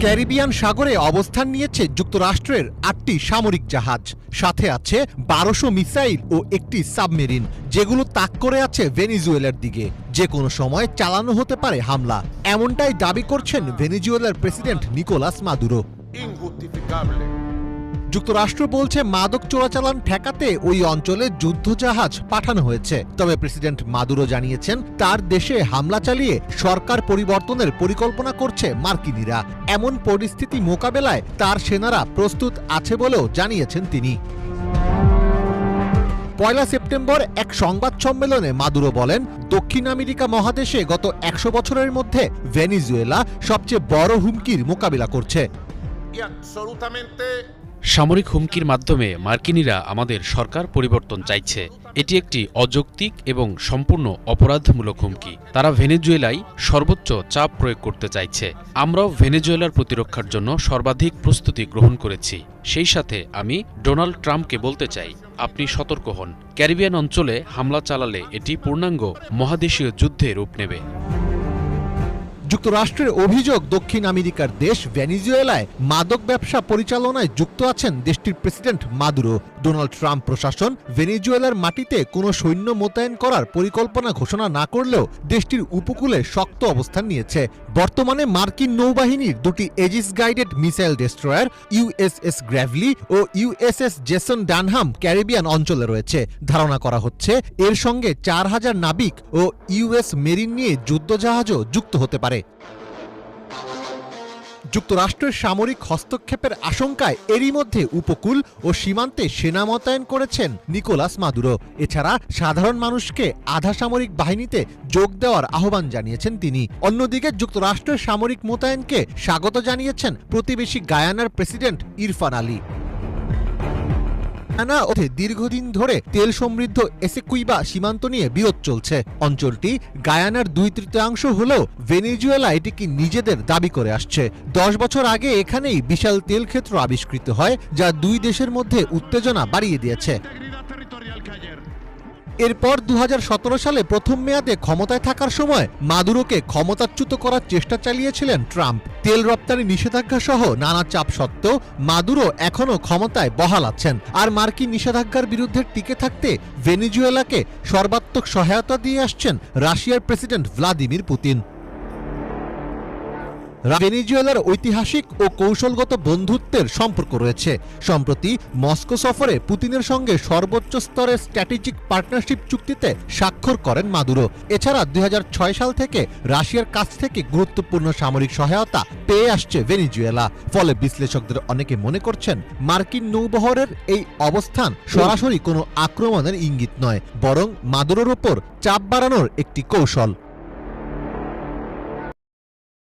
Caribbean সাগরে অবস্থান নিয়েছে যুক্তরাষ্ট্রের আটটি সামরিক জাহাজ। সাথে আছে বারোশো মিসাইল ও একটি সাবমেরিন, যেগুলো তাক করে আছে ভেনিজুয়েলার দিকে। যে কোনো সময় চালানো হতে পারে হামলা। এমনটাই দাবি করছেন ভেনিজুয়েলার প্রেসিডেন্ট নিকোলাস মাদুরো. যুক্তরাষ্ট্র বলছে মাদক চোরাচালান ঠেকাতে ওই অঞ্চলে যুদ্ধজাহাজ পাঠানো হয়েছে। তবে প্রেসিডেন্ট মাদুরো জানিয়েছেন, তার দেশে হামলা চালিয়ে সরকার পরিবর্তনের পরিকল্পনা করছে মার্কিনীরা। এমন পরিস্থিতি মোকাবেলায় তার সেনারা প্রস্তুত আছে বলেও জানিয়েছেন তিনি। পয়লা সেপ্টেম্বর এক সংবাদ সম্মেলনে মাদুরো বলেন, দক্ষিণ আমেরিকা মহাদেশে গত একশো বছরের মধ্যে ভেনিজুয়েলা সবচেয়ে বড় হুমকির মোকাবিলা করছে। সামরিক হুমকির মাধ্যমে মার্কিনীরা আমাদের সরকার পরিবর্তন চাইছে। এটি একটি অযৌক্তিক এবং সম্পূর্ণ অপরাধমূলক হুমকি। তারা ভেনেজুয়েলায় সর্বোচ্চ চাপ প্রয়োগ করতে চাইছে। আমরাও ভেনেজুয়েলার প্রতিরক্ষার জন্য সর্বাধিক প্রস্তুতি গ্রহণ করেছি। সেই সাথে আমি ডোনাল্ড ট্রাম্পকে বলতে চাই, আপনি সতর্ক হন। ক্যারিবিয়ান অঞ্চলে হামলা চালালে এটি পূর্ণাঙ্গ মহাদেশীয় যুদ্ধে রূপ নেবে। যুক্তরাষ্ট্রের অভিযোগ দক্ষিণ আমেরিকার দেশ ভেনিজুয়েলায় মাদক ব্যবসা পরিচালনায় যুক্ত আছেন দেশটির প্রেসিডেন্ট মাদুরো। ডোনাল্ড ট্রাম্প প্রশাসন ভেনিজুয়েলার মাটিতে কোনো সৈন্য মোতায়েন করার পরিকল্পনা ঘোষণা না করলেও দেশটির উপকূলে শক্ত অবস্থান নিয়েছে। বর্তমানে মার্কিন নৌবাহিনীর দুটি Aegis guided missile destroyer USS Gravely ও ইউএসএস জেসন ডানহাম ক্যারিবিয়ান অঞ্চলে রয়েছে। ধারণা করা হচ্ছে এর সঙ্গে চার হাজার নাবিক ও ইউএস মেরিন নিয়ে যুদ্ধজাহাজও যুক্ত হতে পারে। যুক্তরাষ্ট্রের সামরিক হস্তক্ষেপের আশঙ্কায় এরই মধ্যে উপকূল ও সীমান্তে সেনা মোতায়েন করেছেন নিকোলাস মাদুরো। এছাড়া সাধারণ মানুষকে আধা সামরিক বাহিনীতে যোগ দেওয়ার আহ্বান জানিয়েছেন তিনি। অন্যদিকে যুক্তরাষ্ট্রের সামরিক মোতায়েনকে স্বাগত জানিয়েছেন প্রতিবেশী গায়ানার প্রেসিডেন্ট ইরফান আলী। গায়ানা ও দীর্ঘদিন ধরে তেল সমৃদ্ধ এসেকুইবা সীমান্ত নিয়ে বিরোধ চলছে। অঞ্চলটি গায়ানার দুই তৃতীয়াংশ হলেও ভেনেজুয়েলা এটিকে নিজেদের দাবি করে আসছে। দশ বছর আগে এখানেই বিশাল তেল ক্ষেত্র আবিষ্কৃত হয়, যা দুই দেশের মধ্যে উত্তেজনা বাড়িয়ে দিয়েছে। এরপর দু হাজার সতেরো সালে প্রথম মেয়াদে ক্ষমতায় থাকার সময় মাদুরোকে ক্ষমতাচ্যুত করার চেষ্টা চালিয়েছিলেন ট্রাম্প। তেল রপ্তানি নিষেধাজ্ঞা সহ নানা চাপ সত্ত্বেও মাদুরো এখনও ক্ষমতায় বহাল আছেন। আর মার্কিন নিষেধাজ্ঞার বিরুদ্ধে টিকে থাকতে ভেনিজুয়েলাকে সর্বাত্মক সহায়তা দিয়ে আসছেন রাশিয়ার প্রেসিডেন্ট ভ্লাদিমির পুতিন। ভেনিজুয়েলার ঐতিহাসিক ও কৌশলগত বন্ধুত্বের সম্পর্ক রয়েছে। সম্প্রতি মস্কো সফরে পুতিনের সঙ্গে সর্বোচ্চ স্তরের স্ট্র্যাটেজিক পার্টনারশিপ চুক্তিতে স্বাক্ষর করেন মাদুরো। এছাড়া দুই হাজার ছয় সাল থেকে রাশিয়ার কাছ থেকে গুরুত্বপূর্ণ সামরিক সহায়তা পেয়ে আসছে ভেনিজুয়েলা। ফলে বিশ্লেষকদের অনেকে মনে করছেন, মার্কিন নৌবহরের এই অবস্থান সরাসরি কোনো আক্রমণের ইঙ্গিত নয়, বরং মাদুরোর ওপর চাপ বাড়ানোর একটি কৌশল।